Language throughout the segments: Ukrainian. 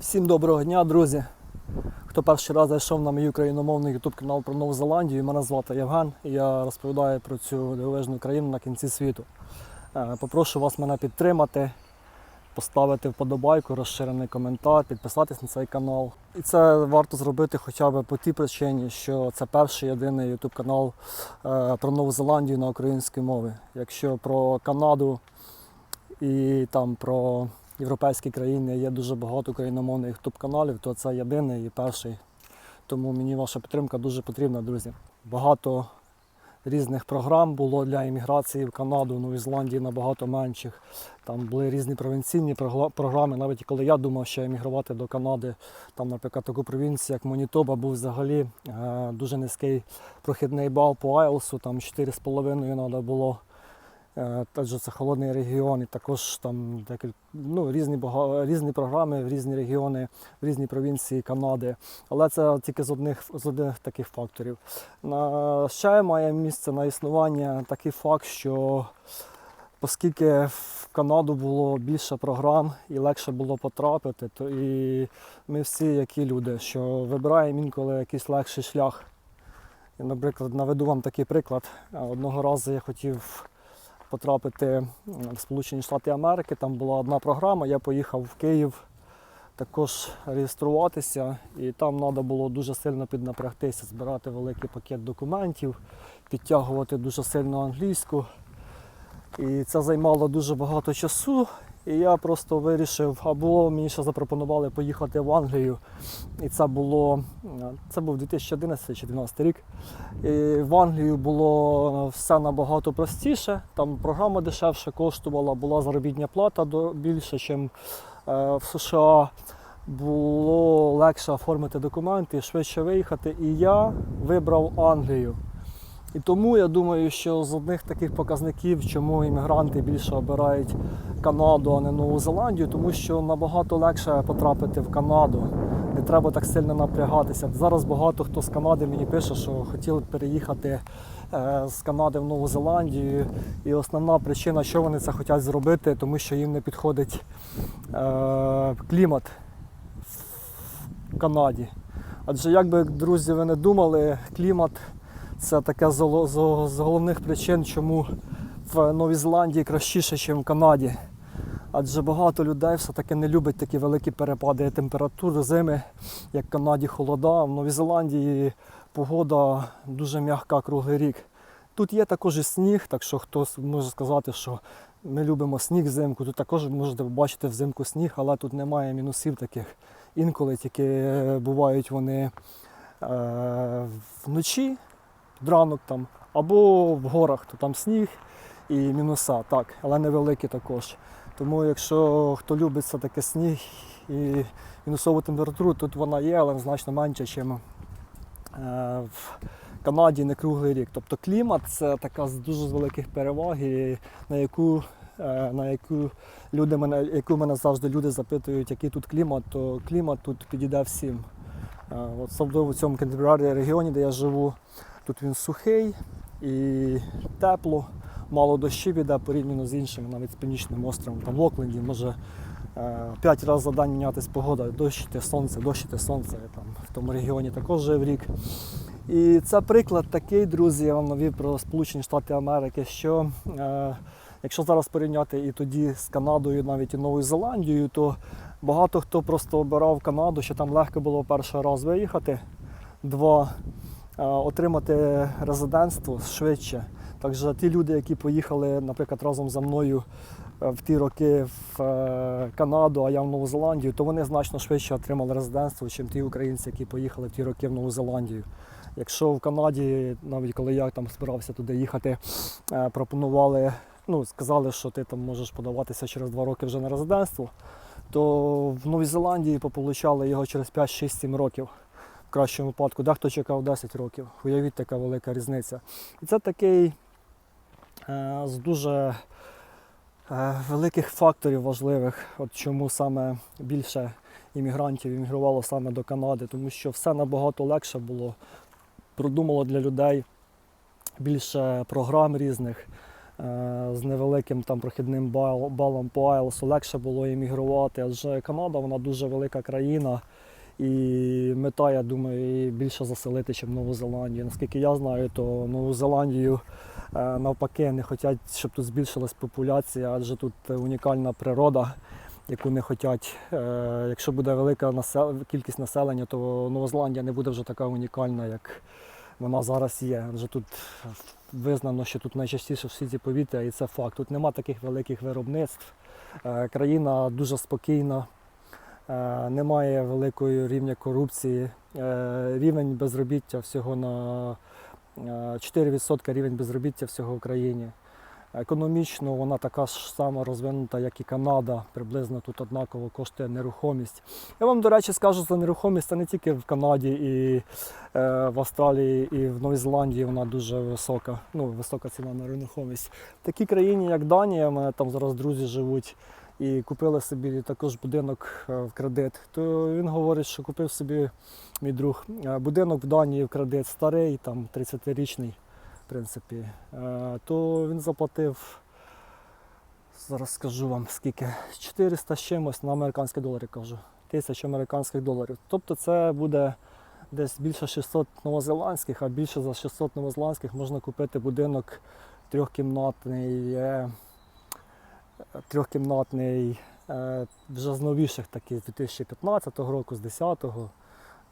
Всім доброго дня, друзі! Хто перший раз зайшов на мій україномовний YouTube канал про Нову Зеландію, мене звати Євген і я розповідаю про цю дивовижну країну на кінці світу. Е, Попрошу вас мене підтримати, поставити вподобайку, розширений коментар, підписатись на цей канал. І це варто зробити хоча б по тій причині, що це перший єдиний YouTube канал е, про Нову Зеландію на українській мові. Якщо про Канаду і там про європейські країни є дуже багато україномовних ютуб каналів, то це єдиний і перший. Тому мені ваша підтримка дуже потрібна, друзі. Багато різних програм було для імміграції в Канаду, Новій Зеландії набагато менших. Там були різні провінційні програми. Навіть коли я думав, що емігрувати до Канади, там, наприклад, таку провінцію, як Монітоба, був взагалі е, дуже низький прохідний бал по IELTS, там 4,5 треба було. Адже це холодний регіон, і також там декілька ну, різні, різні програми в різні регіони, в різні провінції Канади. Але це тільки з одних з одних таких факторів. На ще має місце на існування такий факт, що оскільки в Канаду було більше програм і легше було потрапити, то і ми всі, які люди, що вибираємо інколи якийсь легший шлях. Наприклад, наведу вам такий приклад. Е, Одного разу я хотів потрапити в Сполучені Штати Америки. Там була одна програма. Я поїхав в Київ також реєструватися, і там треба було дуже сильно піднапрягтися, збирати великий пакет документів, підтягувати дуже сильно англійську. І це займало дуже багато часу. І я просто вирішив, або мені ще запропонували поїхати в Англію. І це було е, це був 2011 чи 2012 рік. І в Англію було все набагато простіше. Там програма дешевше коштувала, була заробітня плата більше, ніж в США. Було легше оформити документи, швидше виїхати. І я вибрав Англію. І тому я думаю, що з одних таких показників, чому іммігранти більше обирають Канаду, а не Нову Зеландію, тому що набагато легше потрапити в Канаду. Не треба так сильно напрягатися. Зараз багато хто з Канади мені пише, що хотіли переїхати е, з Канади в Нову Зеландію. І основна причина, що вони це хочуть зробити, тому що їм не підходить е, клімат в Канаді. Адже як би, друзі, ви не думали, клімат це таке з голо- з з головних причин, чому в Новій Зеландії кращіше, ніж в Канаді. Адже багато людей все-таки не любить такі великі перепади температур, зими, як в Канаді холода. В Новій Зеландії погода дуже м'яка круглий рік. Тут є також і сніг, так що хтось може сказати, що ми любимо сніг взимку. Тут також можете побачити взимку сніг, але тут немає мінусів таких. Інколи тільки е, бувають вони е, вночі, під ранок там, або в горах, то там сніг і мінуса, так, але невеликі також. Тому якщо хто любить все-таки сніг і мінусову температуру, тут вона є, але значно менше, ніж в Канаді не круглий рік. Тобто клімат це така з дуже великих переваг, на яку, е, на яку люди мене, яку мене завжди люди запитують, який тут клімат, то клімат тут підійде всім. Е, особливо в цьому Кентербері регіоні, де я живу, тут він сухий і тепло, мало дощів іде порівняно з іншими, навіть з північним островом. Там в Окленді може е, п'ять разів за день мінятись погода, дощ іти сонце, дощ іти сонце. Там, в тому регіоні також жив рік. І це приклад такий, друзі, я вам навів про Сполучені Штати Америки, що е, якщо зараз порівняти і тоді з Канадою, навіть і Новою Зеландією, то багато хто просто обирав Канаду, що там легко було перший раз виїхати, два отримати резидентство швидше. Також ті люди, які поїхали, наприклад, разом за мною е, в ті роки в е, Канаду, а я в Нову Зеландію, то вони значно швидше отримали резидентство, ніж ті українці, які поїхали в ті роки в Нову Зеландію. Якщо в Канаді, навіть коли я там збирався туди їхати, е, пропонували, ну, сказали, що ти там можеш подаватися через два роки вже на резидентство, то в Новій Зеландії пополучали його через 5-6-7 років. В кращому випадку, дехто чекав 10 років. Уявіть, така велика різниця. І це такий е, з дуже е, великих факторів важливих, от чому саме більше іммігрантів іммігрувало саме до Канади, тому що все набагато легше було, продумало для людей більше програм різних. е, з невеликим там прохідним балом по Айлсу легше було іммігрувати, адже Канада вона дуже велика країна. І мета, я думаю, більше заселити, ніж Нову Зеландію. Наскільки я знаю, то Нову Зеландію е, навпаки не хочуть, щоб тут збільшилась популяція, адже тут унікальна природа, яку не хочуть. Е, Якщо буде велика кількість населення, то Нова Зеландія не буде вже така унікальна, як вона зараз є. Адже тут визнано, що тут найчастіше в світі повітря, і це факт. Тут нема таких великих виробництв. Е, Країна дуже спокійна. Е, Немає великої рівня корупції. Е, Рівень безробіття всього на е, 4% рівень безробіття всього в країні. Економічно вона така ж сама розвинута, як і Канада. Приблизно тут однаково коштує нерухомість. Я вам, до речі, скажу за нерухомість, це не тільки в Канаді і е, в Австралії, і в Новій Зеландії вона дуже висока. Ну, висока ціна на нерухомість. В такій країні, як Данія, в мене там зараз друзі живуть і купили собі також будинок е, в кредит. То він говорить, що купив собі мій друг е, будинок в Данії в кредит старий, там 30-річний, в принципі. Е, То він заплатив, зараз скажу вам скільки, 400 з чимось на американські долари кажу. Тисяч американських доларів. Тобто це буде десь більше 600 новозеландських, а більше за 600 новозеландських можна купити будинок трьохкімнатний. Е, трьохкімнатний, е, вже з новіших таких з 2015 року, з 10-го.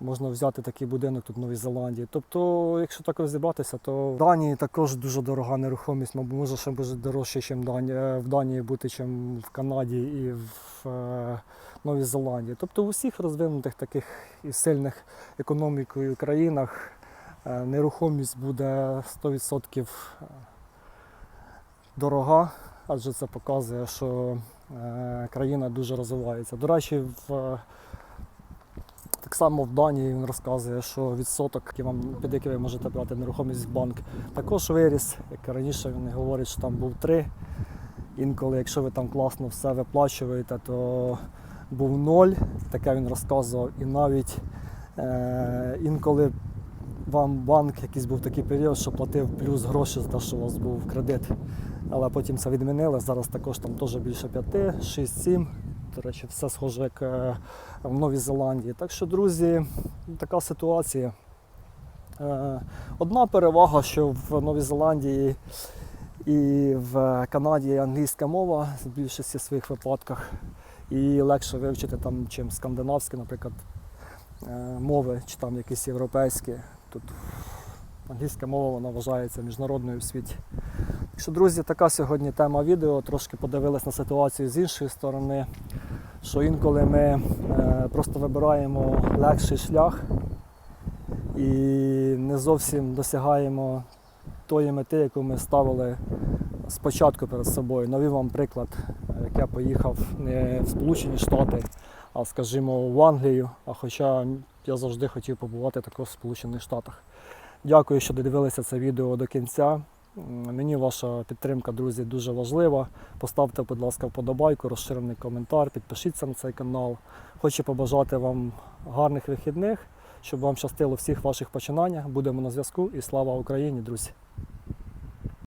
Можна взяти такий будинок тут в Новій Зеландії. Тобто, якщо так розібратися, то в Данії також дуже дорога нерухомість, мабуть, може ще буде дорожче, ніж в Данії бути, ніж в Канаді і в е, Новій Зеландії. Тобто в усіх розвинутих таких і сильних економікою країнах е, нерухомість буде 100% дорога, адже це показує, що е, країна дуже розвивається. До речі, в, так само в Данії він розказує, що відсоток, який вам, під який ви можете брати нерухомість в банк, також виріс. Як раніше він говорить, що там був 3. Інколи, якщо ви там класно все виплачуєте, то був 0, таке він розказував. І навіть е, інколи вам банк якийсь був такий період, що платив плюс гроші за те, що у вас був кредит. Але потім це відмінили. Зараз також там теж більше 5, 6, 7. До речі, все схоже, як е, в Новій Зеландії. Так що, друзі, така ситуація. Е, Одна перевага, що в Новій Зеландії і в Канаді англійська мова в більшості своїх випадках. І легше вивчити там, чим скандинавські, наприклад, е, мови, чи там якісь європейські. Тут англійська мова вона вважається міжнародною в світі. Так що, друзі, така сьогодні тема відео. Трошки подивились на ситуацію з іншої сторони, що інколи ми е, просто вибираємо легший шлях і не зовсім досягаємо тої мети, яку ми ставили спочатку перед собою. Навів вам приклад, як я поїхав не в Сполучені Штати, а скажімо, в Англію. А хоча я завжди хотів побувати також в Сполучених Штатах. Дякую, що додивилися це відео до кінця. Мені ваша підтримка, друзі, дуже важлива. Поставте, будь ласка, вподобайку, розширений коментар, підпишіться на цей канал. Хочу побажати вам гарних вихідних, щоб вам щастило всіх ваших починаннях. Будемо на зв'язку і слава Україні, друзі!